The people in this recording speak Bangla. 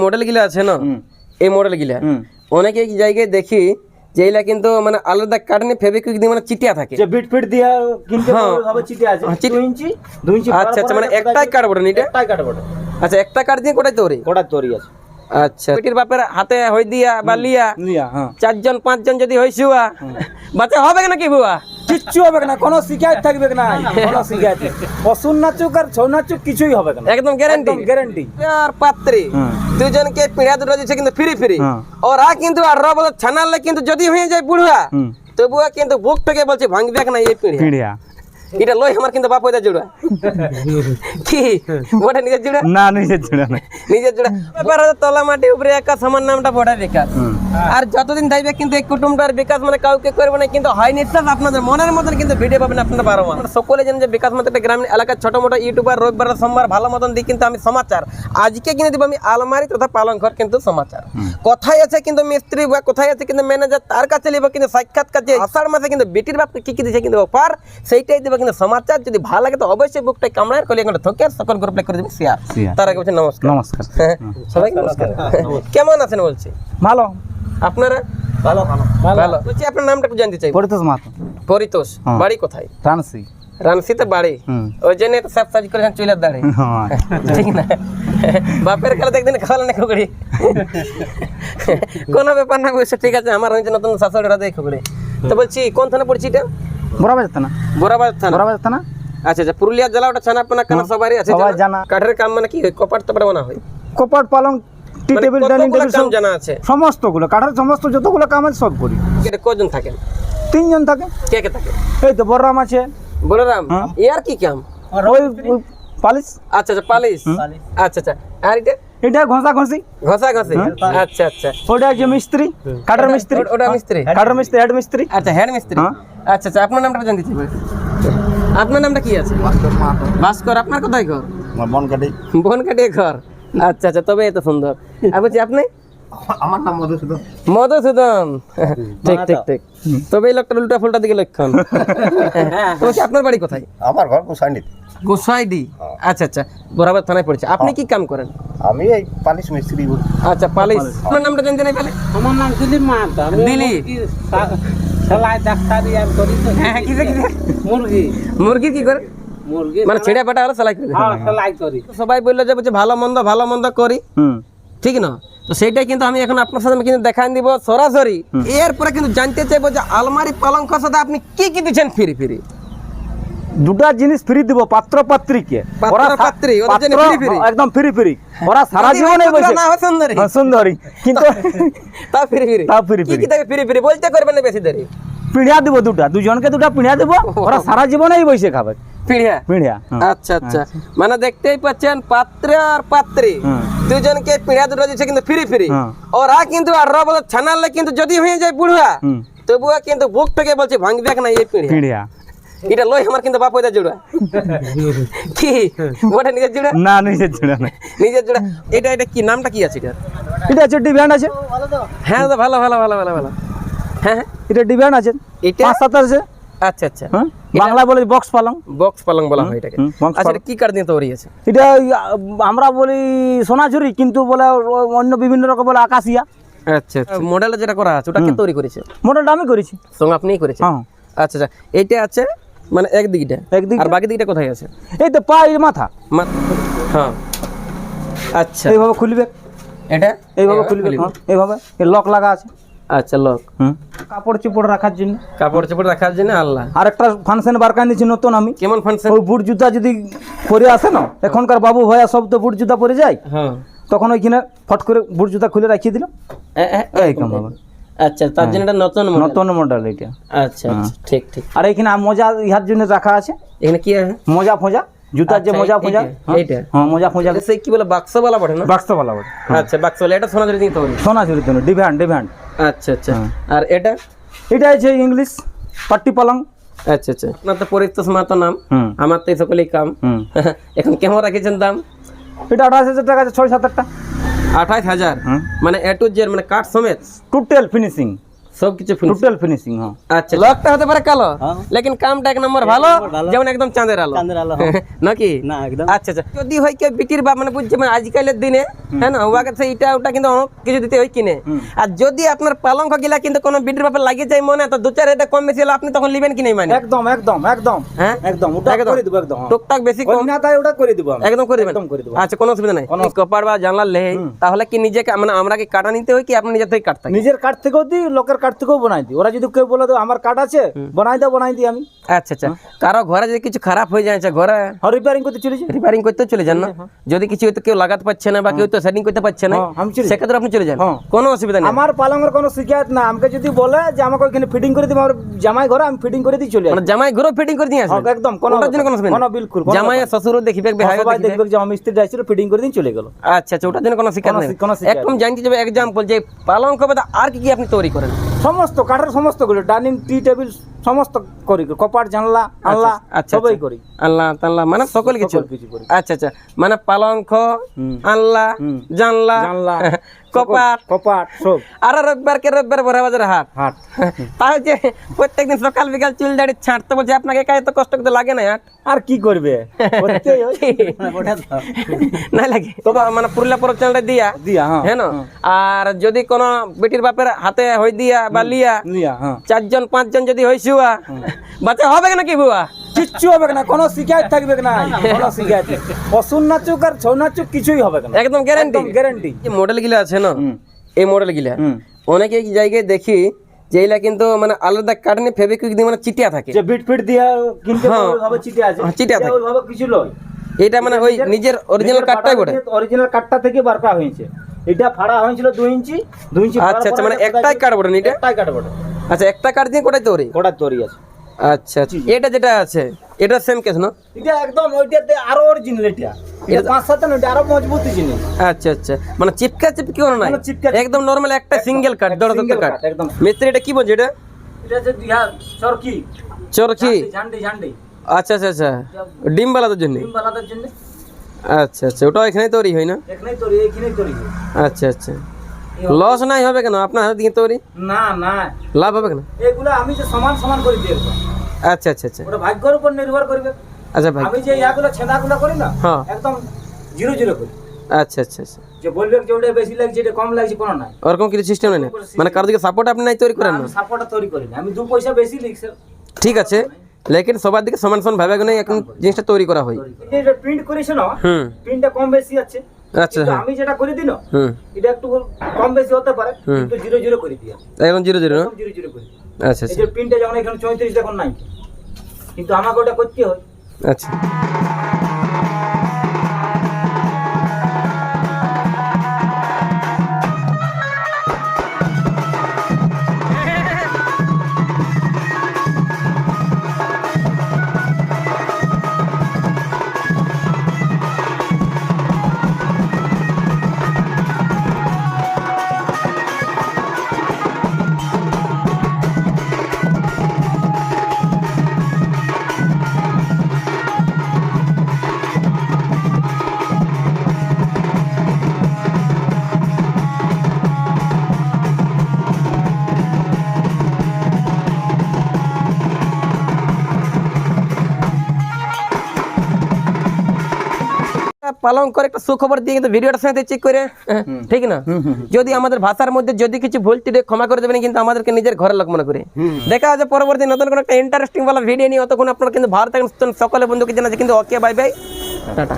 মডেলগুলো আছে না? এই মডেলগুলা। অনেকে জায়গায় দেখি যে এগুলা কিন্তু মানে আলাদা কাটনি দিয়ে মানে চিটিয়া থাকে। যে বিট ফিট দিয়া কিনতে হ্যাঁ। ভাবে চিটে আছে। হ্যাঁ, চিট- দু ইঞ্চি দুই ইঞ্চি আচ্ছা আচ্ছা মানে একটাই কাটবো না এটা একটাই কাটবো আচ্ছা একটা কাট দিয়ে তোরে? গোটা তৈরি আছে। আচ্ছা পিটির বাপের হাতে হই দিয়া বা লিয়া? হ্যাঁ। চারজন পাঁচজন যদি হইছি হুয়া বাচ্চা হবে নাকি বুয়া? কিচ্ছু হবে না কোনো শিকায়ত থাকবে না। কোনো শিকায়ত অসুন নাচুক আর ছৌ নাচুক কিছুই হবে না। একদম গ্যারান্টি গ্যারান্টি আর পাত্রী। দুজনকে পিড়া দুটো দিচ্ছে কিন্তু ফ্রি ফ্রি হ্যাঁ। ওরা কিন্তু আর রব ছানালে কিন্তু যদি হয়ে যায় বুড়া তবুও কিন্তু বুক থেকে বলছে ভাঙবে না এই পিড়া পিড়িয়া। এটা লই আমার কিন্তু বাপ হইতা জুড়া। কি? ওটা নিজের জুড়া? না নিজে ছিল না। নিজের জুড়া। ব্যাপার তলা মাটি উপরে একা সমান নামটা বড় বিকাশ। আর যতদিন থাকবে কিন্তু এই কুটুমটার বিকাশ মানে কাউকে করবে না কিন্তু হয় নিঃশ্বাস আপনাদের মনের মতন কিন্তু ভিডিও পাবেন আপনারা বারো মাস সকলে জানেন যে বিকাশ মতো একটা গ্রামীণ এলাকার ছোট মোটো ইউটিউবার রবিবার সোমবার ভালো মতন দিই কিন্তু আমি সমাচার। আজকে কিন্তু দিব আমি আলমারি তথা পালং ঘর কিন্তু সমাচার। কোথায় আছে কিন্তু মিস্ত্রি বা কোথায় আছে কিন্তু ম্যানেজার তার কাছে নিব কিন্তু সাক্ষাৎকার যে আষাঢ় মাসে কিন্তু বিটির বাপকে কি কি দিচ্ছে কিন্তু অফার সেইটাই দেবো কিন্তু সমাচার যদি ভালো লাগে তো অবশ্যই বুকটাই কামড়ায় করলে একটা থকে আর সকল গ্রুপ করে দেবে শেয়ার তার আগে বলছি নমস্কার। নমস্কার। সবাইকে নমস্কার। কেমন আছেন বলছি? ভালো। আপনারা? ভালো ভালো। ভালো। বলছি আপনার নামটা একটু জানতে চাই। পরিতোষ মাহাতো। পরিতোষ হ্যাঁ। বাড়ি কোথায়? টানসি রানসিতে বাড়ি? ওই জন্য তো সব সাজ করেছেন চুলের দাড়ি ঠিক না? বাপের কালে একদিন খাওয়ালেন না খুকড়ি। কোনো ব্যাপার না বলছে ঠিক আছে আমার হয়েছে নতুন শাশুড়িরা দেয় খুকড়ি। তো বলছি কোন থানা পড়ছি এটা? থানা আচ্ছা আচ্ছা পুরুলিয়া জেলা ওটা ছানা পানা কেন সবারই আছে সবাই জানা? কাঠের কাম মানে কি হয় কপাট টপাট বানা হয় কপাট পালং টি টেবিল ডাইনিং টেবিল কাম জানা আছে সমস্তগুলো কাঠের সমস্ত যতগুলো কাম আছে সব করি এটা কজন থাকেন তিনজন থাকে কে কে থাকে এই তো বড়রাম আছে বলরাম। ইয়ার কি কাম ওই পালিশ আচ্ছা আচ্ছা পালিশ আচ্ছা আচ্ছা আর এটা এটা ঘষা ঘষি ঘষা ঘষে আচ্ছা আচ্ছা ওটা আছে মিস্ত্রি কাঠের মিস্ত্রি ওটা মিস্ত্রি কাঠের মিস্ত্রি হেড মিস্ত্রি আচ্ছা হেড মিস্ত্রি। আচ্ছা আচ্ছা আপনার নামটা জানতে চাই আপনার নামটা কি আছে? ভাস্কর আপনার কোথায় ঘর? বনকাটি বনকাটি ঘর। আচ্ছা আচ্ছা তবে এত সুন্দর। আর বলছি আপনি? আমার নাম মধুসূদন। মধুসূদন। ঠিক ঠিক ঠিক। তবে এই লোকটা উল্টা ফুলটা দিকে লক্ষণ। বলছি আপনার বাড়ি কোথায়? আমার ঘর গোসাইনিত গোসাইডি আচ্ছা আচ্ছা বরাবর থানায় পড়েছে। আপনি কি কাম করেন? আমি এই পালিশ মিস্ত্রি আচ্ছা পালিশ। আপনার নামটা জানতে নাই পেলে আমার নাম দিলীপ মাহাতো। দিলীপ। সেলাই ডাক্তারি আর করি তো হ্যাঁ হ্যাঁ, কিসে কিসে? মুরগি। মুরগি কি করে? মুরগি মানে ছেড়ে পাটা হলো সেলাই করে হ্যাঁ সেলাই করি। সবাই বলল যে বলছে ভালো মন্দ ভালো মন্দ করি। হুম। ঠিক না? তো সেইটাই কিন্তু আমি এখন আপনার সাথে কিন্তু দেখান দিব সরাসরি। এরপরে কিন্তু জানতে চাইব যে আলমারি পালঙ্কর সাথে আপনি কি কি দিচ্ছেন ফিরি ফিরি। দুটা জিনিস ফ্রি দিব পাত্র পাত্রীকে। ওরা পাত্রী। একদম ফ্রি ফ্রি। ওরা সারা জীবন হয় সুন্দরী। হ্যাঁ, সুন্দরী। কিন্তু ফিরি ফিরি। ফিরি ফিরি। বলতে না বেশি দেরি? পিঁড়িয়া দিব দুটা। দুজনকে দুটা পিঁড়িয়া দিব। ওরা সারা জীবন এই বসে খাবে। পিড়িয়া? পিঁড়িয়া হ্যাঁ। আচ্ছা আচ্ছা। মানে দেখতেই পাচ্ছেন পাত্র আর পাত্রী। দুজনকে পিড়া দুটো দিচ্ছে কিন্তু ফ্রি ফ্রি। হ্যাঁ। ওরা কিন্তু আর রব ছানালে কিন্তু যদি হয়ে যায় বুড়া হুম। তবুও কিন্তু বুক থেকে বলছে ভাঙবে না এই পিড়িয়া। পিঁড়িয়া। এটা লই আমার কিন্তু বাপ হইতা জুড়া। কি? ওটা নিজের জুড়া? না নিজের না। নিজের জুড়া? এটা এটা কি নামটা কি আছে এটা এটা আছে ডিভ্যান্ড আছে। হ্যাঁ দাদা ভালো ভালো ভালো ভালো ভালো। হ্যাঁ হ্যাঁ। এটা ডিভ্যান্ড আছে। এটা? পাঁচ সাত আছে। আচ্ছা আচ্ছা। হ্যাঁ? বাংলা বলে বক্স পালং। বক্স পালং বলা হয় এটাকে। আচ্ছা কি কাঠ দিয়ে তৈরি আছে এটা আমরা বলি সোনাঝুরি কিন্তু বলে অন্য বিভিন্ন রকম বলে আকাশিয়া। আচ্ছা আচ্ছা। মডেল যেটা করা আছে ওটা কে তৈরি করেছে? মডেলটা আমি করেছি। সঙ্গে আপনিই করেছেন? হ্যাঁ। আচ্ছা আচ্ছা। এইটা আছে মানে একদিকটা একদিক আর বাকি দিকটা কোথায় আছে? এই তো পা এই মাথা হ্যাঁ। আচ্ছা। এইভাবে খুলবে? এটা? এইভাবে খুলবে? হ্যাঁ, এইভাবে? লক লাগা আছে? আচ্ছা লক হুম। কাপড় চোপড় রাখার জন্য। কাপড় চোপড় রাখার জন্য? আল্লাহ। আর একটা ফাংশন বার করে নিয়েছি নতুন আমি। কেমন ফাংশন ওই বুট জুতা যদি পরে আসে না এখনকার বাবু ভাইয়া সব তো বুট জুতা পরে যায়। হ্যাঁ। তখন ওইখানে ফট করে বুট জুতা খুলে রাখিয়ে দিল। এই কাম বাবা আচ্ছা তার জন্য এটা নতুন নতুন মডেল এটা। আচ্ছা আচ্ছা ঠিক ঠিক। আর এইখানে মোজা ইহার জন্য রাখা আছে? এখানে কি আছে? মোজা ফোজা? জুতার যে আচ্ছা, মোজা ফোজা? এইটা, হ্যাঁ, হ্যাঁ মোজা ফোজা। সেই কি বলে বাক্সওয়ালা পড়ে না? বাক্সওয়ালা বটে। আচ্ছা বাক্সওয়ালা এটা সোনা দিয়ে তৈরি সোনা চুরির জন্য ডিভ্যান্ড ডিভ্যান্ড আচ্ছা আচ্ছা। হ্যাঁ। আর এটা? এটা আছে ইংলিশ পাট্টি পালং। আচ্ছা আচ্ছা। আপনার তো পরিতোষ মাতো নাম। আমার তো এই সকলেই কাম। এখন কেমন রাখেছেন দাম? এটা আঠাশ হাজার টাকা আছে ছয় সাত আটটা। আঠাইশ হাজার। মানে এ টু জেড মানে কাঠ সমেত। টোটাল ফিনিশিং সব কিছু টোটাল ফিনিশিং হ্যাঁ। আচ্ছা লকটা হতে পারে কালো। লেকিন কামটা এক নম্বর ভালো যেমন একদম চাঁদের আলো। চাঁদের আলো, নাকি? না একদম। আচ্ছা আচ্ছা। যদি হয় কেউ বিটির বাপ মানে বুঝছে মানে আজকালের দিনে হ্যাঁ না সেই ইটা ওটা কিন্তু অনেক কিছু দিতে হয় কিনে। আর যদি আপনার পালঙ্ক গিলা কিন্তু কোনো বিটির ব্যাপারে লাগিয়ে যায় মনে তো দু চার এটা কম বেশি হলে আপনি তখন লিবেন কি নেই মানে? একদম একদম একদম। হ্যাঁ? একদম ওটা। করে দেবো একদম হ্যাঁ। টুকটাক বেশি কম? না তাই ওটা করে দেবো। একদম করে দেবেন? একদম করে দেবো। আচ্ছা কোনো অসুবিধা নাই। কপার বা জানলার লেহে তাহলে কি নিজেকে মানে আমরা কি কাটা নিতে হয় কি আপনি নিজের থেকে কাটতে নিজের কাঠ থেকেও দিই লোকের কাঠ থেকেও বানাই দিই। ওরা যদি কেউ বলে তো আমার কাঠ আছে বানাই দাও বানাই দিই আমি। আচ্ছা আচ্ছা। কারও ঘরে যদি কিছু খারাপ হয়ে যায় আচ্ছা, ঘরে হ্যাঁ রিপেয়ারিং করতে রিপেয়ারিং করতে চলে যান না। যদি কিছু হয়তো কেউ লাগাতে পারছে না বা কেউ তো সেটিং করতে পারছে না হ্যাঁ, আমি চলে যাই। সেক্ষেত্রে আপনি চলে যান। হ্যাঁ। কোনো অসুবিধা নেই। আমার পালঙের কোনো শিকায়ত না। আমাকে যদি বলে যে আমাকে ওইখানে ফিটিং করে দিবে আমার জামাই ঘরে আমি ফিটিং করে দিই চলে মানে জামাই ঘরেও ফিটিং করে দিয়ে হ্যাঁ, একদম। কোনো ওটার জন্য কোনো অসুবিধা কোনো বিলকুল জামাই শ্বশুরও দেখবে সবাই দেখবে। যে আমার মিস্ত্রি আসছিল ফিটিং করে দিন চলে গেল। আচ্ছা আচ্ছা ওটার জন্য কোনো নেই। একদম জানতে যাবে এক্সাম্পল যে পালঙ্ক বাদে আর কি কি আপনি তৈরি করেন? সমস্ত কাঠের সমস্তগুলো ডাইনিং টি টেবিল সমস্ত করি কপাট জানলা আল্লাহ আচ্ছা, সবাই আচ্ছা। করি। আল্লাহ তাল্লাহ মানে সকল কিছু। করি। আচ্ছা আচ্ছা। মানে পালঙ্ক আল্লাহ জানলা জানলা কপাট। কপাট সব। আর রবিবার কে রবিবার বড় বাজার হাট? হাট। তাও যে প্রত্যেকদিন সকাল বিকাল চুল দাড়ি ছাড়তে বলছে আপনাকে একা এত কষ্ট করতে লাগে না হাট? আর কি করবে? হয়। না লাগে। তো মানে পুরুলিয়া পরব চ্যানেলটা দিয়া। দিয়া হ্যাঁ হ্যাঁ না? আর যদি কোনো বেটির বাপের হাতে হই দিয়া বা লিয়া লিয়া হ্যাঁ। চারজন পাঁচজন যদি হই শুয়া বাচ্চা হবে নাকি বুয়া? কিচ্ছু হবে না কোনো শিকায়ত থাকবে না কোনো শিকায়ত। অসুন নাচুক আর ছৌ নাচুক কিছুই হবে না একদম গ্যারান্টি গ্যারান্টি যে মডেলগুলো আছে না? এই মডেলগুলা। অনেকে এই জায়গায় দেখি যে এগুলা কিন্তু মানে আলাদা কাটনি ফেবিকুইক দিয়ে মানে চিটিয়া থাকে। যে বিট ফিট দিয়া কিনতে হ্যাঁ। ওইভাবে চিটে আছে। হ্যাঁ, চিটে থাকে। ওইভাবে কিছু লয়। এটা মানে ওই নিজের অরিজিনাল কাটটাই বটে। অরিজিনাল কাঠটা থেকে বার করা হয়েছে। এটা ফাড়া হয়েছিল দুই ইঞ্চি দুই ইঞ্চি আচ্ছা আচ্ছা মানে একটাই কাট বটে এটা? একটাই কাঠ বটে। আচ্ছা একটা কাট দিয়ে কোটাই তৈরি? গোটা তৈরি আছে। আচ্ছা আচ্ছা। এটা যেটা আছে এটা সেম কেস না এটা একদম ওইটাতে আরও অরিজিনাল এটা। এটা পাঁচ সাত না আরও মজবুত জিনিস। আচ্ছা আচ্ছা। মানে চিপকা চিপকি কোনো নাই? চিপকা- একদম নরমাল একটা সিঙ্গেল কাট দড় single কাট একদম। মিস্ত্রি এটা কি বলছে এটা? এটা যে চরকি। চরকি? ঝান্ডি ঝান্ডি আচ্ছা আচ্ছা আচ্ছা। ডিম বালাদের জন্য? ডিম বানানোর জন্য। আচ্ছা আচ্ছা। ওটা এখানে তৈরি হয় না? এখানেই তৈরি এখানেই তৈরি আচ্ছা আচ্ছা। লস নাই হবে কেন? আপনার হাতে দিয়ে তৈরি না না। লাভ হবে কেন? এগুলো আমি যে সমান সমান করে দিয়ে। আচ্ছা আচ্ছা আচ্ছা। ওটা ভাগ্যের উপর নির্ভর করবে। আচ্ছা ভাই আমি যে ইয়াগুলো ছেদাগুলো করি না হ্যাঁ। একদম জিরো জিরো করি। আচ্ছা আচ্ছা আচ্ছা। যে বলবে যে ওটা বেশি লাগছে এটা কম লাগছে কোনো নাই। ওরকম কিছু সিস্টেম নেই মানে কারও দিকে সাপোর্ট আপনি নাই তৈরি করেন না? সাপোর্টটা তৈরি করি না। আমি দু পয়সা বেশি লিখছি। ঠিক আছে। লেকিন সবার দিকে সমান সমান ভাবে গুনে এখন জিনিসটা তৈরি করা হয়। প্রিন্ট করেছে না প্রিন্টটা কম বেশি আছে। আচ্ছা হ্যাঁ। আমি যেটা করে দিলো এটা একটু কম বেশি হতে পারে কিন্তু জিরো জিরো করে দিই এখন জিরো জিরো জিরো জিরো করে আচ্ছা আচ্ছা। যে প্রিন্টটা যেমন এখানে চৌত্রিশ দেখুন নাই। কিন্তু আমাকে ওটা করতে হয়। আচ্ছা। পালন করে একটা সুখবর দিয়ে কিন্তু ভিডিওটা সাথে চেক করে। ঠিক না? যদি আমাদের ভাষার মধ্যে যদি কিছু ভুল ত্রুটি ক্ষমা করে দেবেন কিন্তু আমাদেরকে নিজের ঘরের লোক মনে করে। দেখা যাচ্ছে পরবর্তী নতুন কোনো একটা ইন্টারেস্টিং বলা ভিডিও নিয়ে অতক্ষণ আপনারা কিন্তু ভারতের থাকেন সকলে বন্ধুকে জানাচ্ছে কিন্তু ওকে বাই বাই টাটা।